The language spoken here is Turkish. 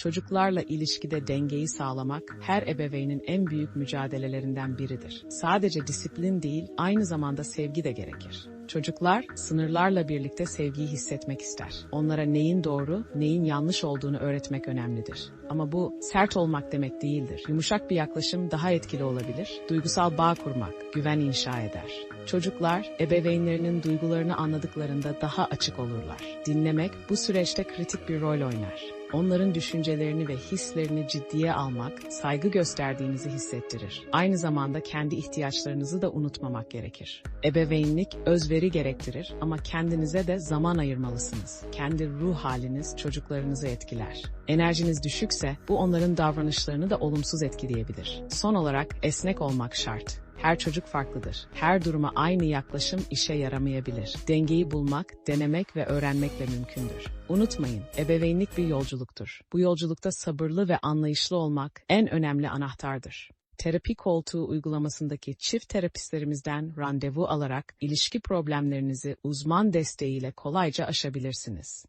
Çocuklarla ilişkide dengeyi sağlamak her ebeveynin en büyük mücadelelerinden biridir. Sadece disiplin değil, aynı zamanda sevgi de gerekir. Çocuklar sınırlarla birlikte sevgiyi hissetmek ister. Onlara neyin doğru, neyin yanlış olduğunu öğretmek önemlidir. Ama bu sert olmak demek değildir. Yumuşak bir yaklaşım daha etkili olabilir. Duygusal bağ kurmak, güven inşa eder. Çocuklar ebeveynlerinin duygularını anladıklarında daha açık olurlar. Dinlemek bu süreçte kritik bir rol oynar. Onların düşüncelerini ve hislerini ciddiye almak, saygı gösterdiğinizi hissettirir. Aynı zamanda kendi ihtiyaçlarınızı da unutmamak gerekir. Ebeveynlik özveri gerektirir ama kendinize de zaman ayırmalısınız. Kendi ruh haliniz çocuklarınızı etkiler. Enerjiniz düşükse bu onların davranışlarını da olumsuz etkileyebilir. Son olarak esnek olmak şart. Her çocuk farklıdır. Her duruma aynı yaklaşım işe yaramayabilir. Dengeyi bulmak, denemek ve öğrenmekle mümkündür. Unutmayın, ebeveynlik bir yolculuktur. Bu yolculukta sabırlı ve anlayışlı olmak en önemli anahtardır. Terapi koltuğu uygulamasındaki çift terapistlerimizden randevu alarak ilişki problemlerinizi uzman desteğiyle kolayca aşabilirsiniz.